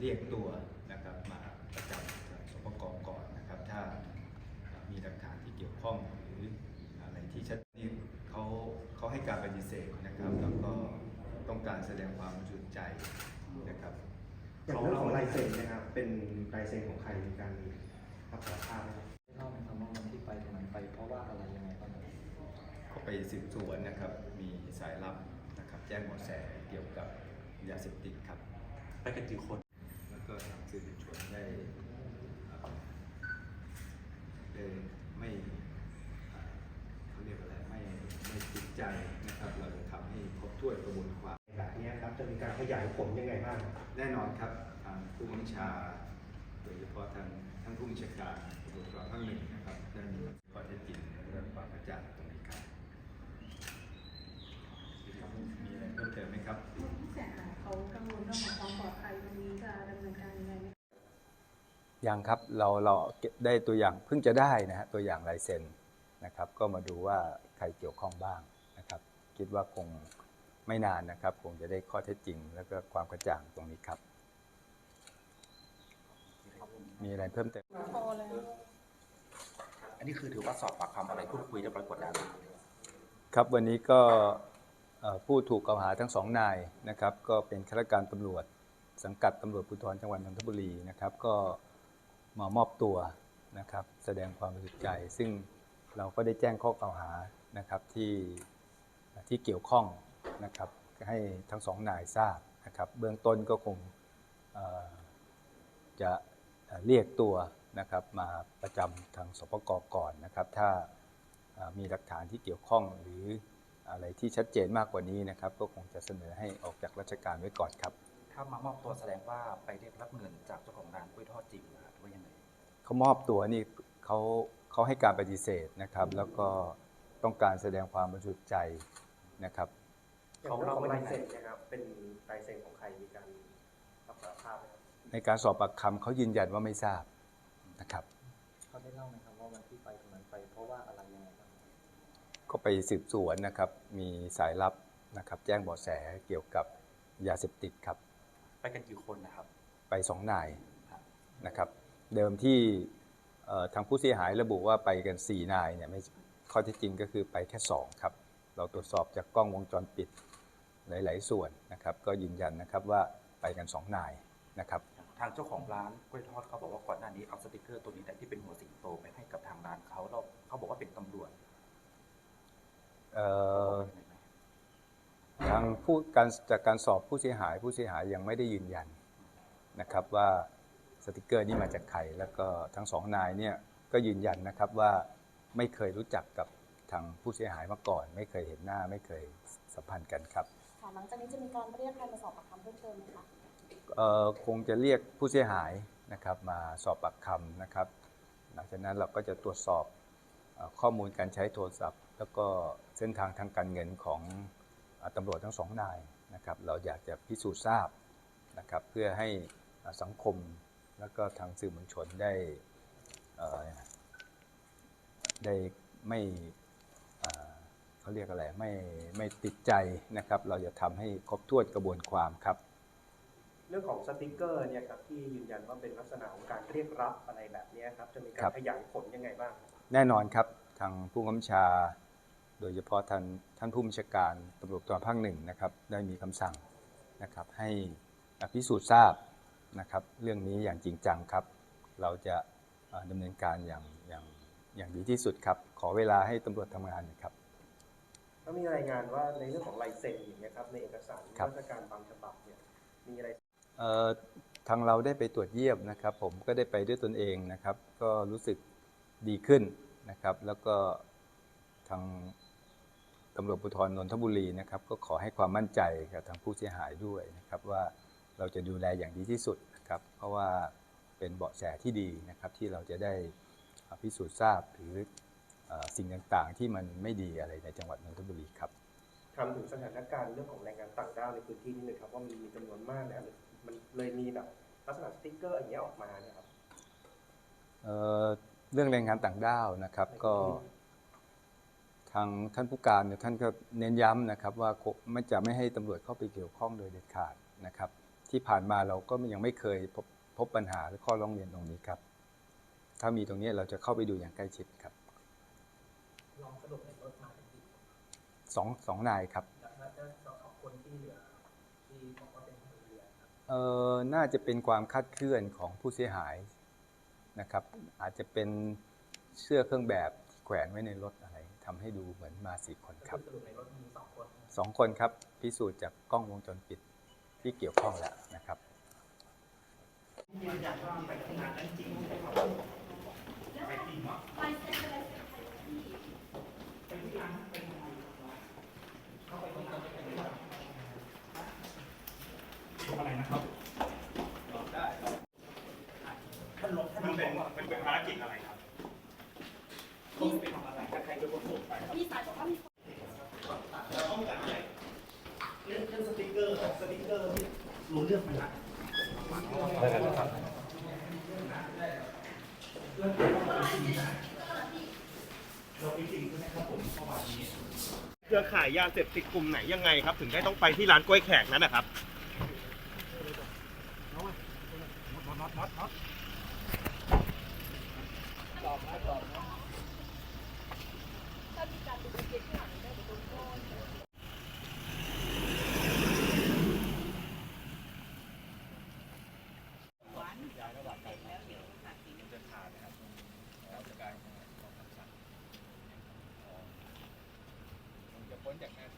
เรียกตัวนะครับมาประจำสปกก่อนนะครับ ถ้ามีหลักฐานที่เกี่ยวข้องหรืออะไรที่ชัดนี่เขาเขาให้การปฏิเสธนะครับ แล้วก็ต้องการแสดงความบริสุทธิ์ใจนะครับอย่างเรื่องของลายเซ็นนะครับ เป็นลายเซ็นของใครมีการรับสารภาพไหมครับเล่าไหมครับว่าวันที่ไปตรงนั้นไปเพราะว่าอะไรยังไงบ้างครับเขาไปสืบสวนนะครับ มีสายลับนะครับ แจ้งเบาะแสเกี่ยวกับยาเสพติดครับ ไปกันกี่คนแล้วก็ ทางสื่อมวลชนได้เอ่อได้ไม่เขาเรียกอะไรไม่ไม่ติดใจนะครับ เราจะทำให้ครบถ้วนกระบวนความแบบนี้ครับจะมีการขยายผลยังไงบ้าง แน่นอนครับทางผู้บัญชา โดยเฉพาะทางท่านผู้บัญชาการตำรวจกองภาคหนึ่งนะครับได้มี ยังครับเราเราเก็บได้ตัวอย่างเพิ่งจะได้นะฮะตัวอย่างลายเซ็นนะครับ ก็มาดูว่าใครเกี่ยวข้องบ้างนะครับ คิดว่าคงไม่นานนะครับ คงจะได้ข้อเท็จจริง แล้วก็ความกระจ่างตรงนี้ครับ มีอะไรเพิ่มเติมพอแล้วอันนี้คือถือว่าสอบปากคำอะไรพูดคุยเรียบร้อยหมดแล้วครับวันนี้ก็เอ่อผู้ถูกกล่าวหาทั้งสองนายนะครับ ก็เป็นข้าราชการตำรวจสังกัดตำรวจภูธรจังหวัดนนทบุรีนะครับ ก็ มามอบตัวนะครับ แสดงความบริสุทธิ์ใจ ซึ่งเราก็ได้แจ้งข้อกล่าวหานะครับที่ที่เกี่ยวข้องนะครับให้ทั้งสองนายทราบนะครับเบื้องต้นก็คงจะเรียกตัวนะครับมาประจำทางสปกก่อนนะครับ ถ้ามีหลักฐานที่เกี่ยวข้องหรืออะไรที่ชัดเจนมากกว่านี้นะครับ ก็คงจะเสนอให้ออกจากราชการไว้ก่อนครับ ถ้ามามอบตัวแสดงว่าไปเรียกรับเงินจากเจ้าของร้านกล้วยทอดจริงนะครับหรือว่ายังไงเขามอบตัวนี่เขาเขาให้การปฏิเสธนะครับ แล้วก็ต้องการแสดงความบริสุทธิ์ใจนะครับ อย่างเรื่องของลายเซ็นนะครับ เป็นลายเซ็นของใครมีการรับสารภาพไหมครับในการสอบปากคำเขายืนยันว่าไม่ทราบนะครับ เขาได้เล่าไหมครับว่าวันที่ไปตรงนั้นไปเพราะว่าอะไรยังไงบ้างครับก็ไปสืบสวนนะครับ มีสายลับนะครับ แจ้งเบาะแสเกี่ยวกับยาเสพติดครับ ไปกันกี่คนนะครับ ไปสองนายครับนะครับ เดิมที่เอ่อทางผู้เสียหายระบุว่าไปกัน 4 นายเนี่ยไม่ข้อเที่จริงก็คือไปแค่ 2 ครับ เราตรวจสอบจากกล้องวงจรปิดหลาย ๆ ส่วนนะครับ ก็ยืนยันนะครับว่าไปกัน 2 นายนะครับ ทางเจ้าของร้านกล้วยทอดเขาบอกว่าก่อนหน้านี้เอาสติกเกอร์ตัวนี้แต่ที่เป็นหัวสิงโตไปให้กับทางร้านเขาแล้วเขาบอกว่าเป็นตำรวจเทางผู้การจากการสอบผู้เสียหายผู้เสียหายยังไม่ได้ยืนยันนะครับว่าสติกเกอร์นี้มาจากใครแล้วก็ทั้งสองนายเนี่ยก็ยืนยันนะครับว่าไม่เคยรู้จักกับทางผู้เสียหายมาก่อน ไม่เคยเห็นหน้าไม่เคยสัมพันธ์กันครับค่ะหลังจากนี้จะมีการเรียกใครมาสอบปากคำเพิ่มเติมไหมคะเอ่อคงจะเรียกผู้เสียหายนะครับมาสอบปากคำนะครับ หลังจากนั้นเราก็จะตรวจสอบเอ่อข้อมูลการใช้โทรศัพท์ แล้วก็เส้นทางทางการเงินของเอ่อ ตำรวจทั้งสองนายนะครับเราอยากจะพิสูจน์ทราบนะครับเพื่อให้สังคมแล้วก็ทางสื่อมวลชนได้ได้ไม่เขาเรียกอะไรไม่ไม่ติดใจนะครับเราจะทำให้ครบถ้วนกระบวนความครับเรื่องของสติกเกอร์เนี่ยครับที่ยืนยันว่าเป็นลักษณะของการเรียกรับอะไรแบบนี้ครับจะมีการรขยายผลยังไงบ้าง แน่นอนครับทางผู้กำกับชา โดยเฉพาะท่านท่านผู้บัญชาการตำรวจตรภาคหนึ่งนะครับได้มีคำสั่งนะครับให้พิสูจน์ทราบนะครับเรื่องนี้อย่างจริงจังครับ เราจะเอ่อดำเนินการอย่างอย่างอย่างดีที่สุดครับ ขอเวลาให้ตำรวจทำงานหน่อยครับก็มีรายงานว่าในเรื่องของลายเซ็นอย่างเงี้ยครับในเอกสารครับราชการบางฉบับเนี่ยมีอะไรเอ่อทางเราได้ไปตรวจเยี่ยมนะครับ ผมก็ได้ไปด้วยตนเองนะครับ ก็รู้สึกดีขึ้นนะครับ แล้วก็ทาง ตำรวจภูธรนนทบุรีนะครับก็ขอให้ความมั่นใจกับทางผู้เสียหายด้วยนะครับว่าเราจะดูแลอย่างดีที่สุดนะครับเพราะว่าเป็นเบาะแสที่ดีนะครับที่เราจะได้พิสูจน์ทราบหรือเอ่อสิ่งต่างๆ ที่มันไม่ดีอะไรในจังหวัดนนทบุรีครับทำถึงสถานการณ์เรื่องของแรงงานต่างด้าวในพื้นที่นี่เลยครับว่ามันมีจำนวนมากแล้วมันเลยมีแบบลักษณะสติกเกอร์อย่างเงี้ยออกมาเนี่ยครับเอ่อเรื่องแรงงานต่างด้าวนะครับก็ทางท่านผู้การเนี่ยท่านก็เน้นย้ำนะครับว่าคงไม่จะไม่ให้ตำรวจเข้าไปเกี่ยวข้องโดยเด็ดขาดนะครับ ที่ผ่านมาเราก็ยังไม่เคยพบพบปัญหาหรือข้อร้องเรียนตรงนี้ครับ ถ้ามีตรงนี้เราจะเข้าไปดูอย่างใกล้ชิดครับลองสรุปในรถมาเป็นกี่คนสองสองนายครับแล้วแล้วสองคนที่เหลือที่บอกว่าเป็นคนเรือครับเอ่อน่าจะเป็นความคลาดเคลื่อนของผู้เสียหายนะครับ อาจจะเป็นเสื้อเครื่องแบบที่แขวนไว้ในรถอะไร ทำให้ดูเหมือนมาสี่คนครับสรุปในรถมีสองคนสองคนครับ พิสูจน์จากกล้องวงจรปิดที่เกี่ยวข้องแล้วนะครับมันเป็นมันเป็นภารกิจอะไรครับต้องไปทำอะไร มีสายบอกว่ามีเราต้องการอะไรเรื่องสติกเกอร์สติกเกอร์รู้เรื่องไหมครับเราไปจริงใช่ไหมครับผมเมื่อวานนี้เครือข่ายยาเสพติดกลุ่มไหนยังไงครับ ถึงได้ต้องไปที่ร้านกล้วยแขกนั้นนะครับ จะพ้นจากหน้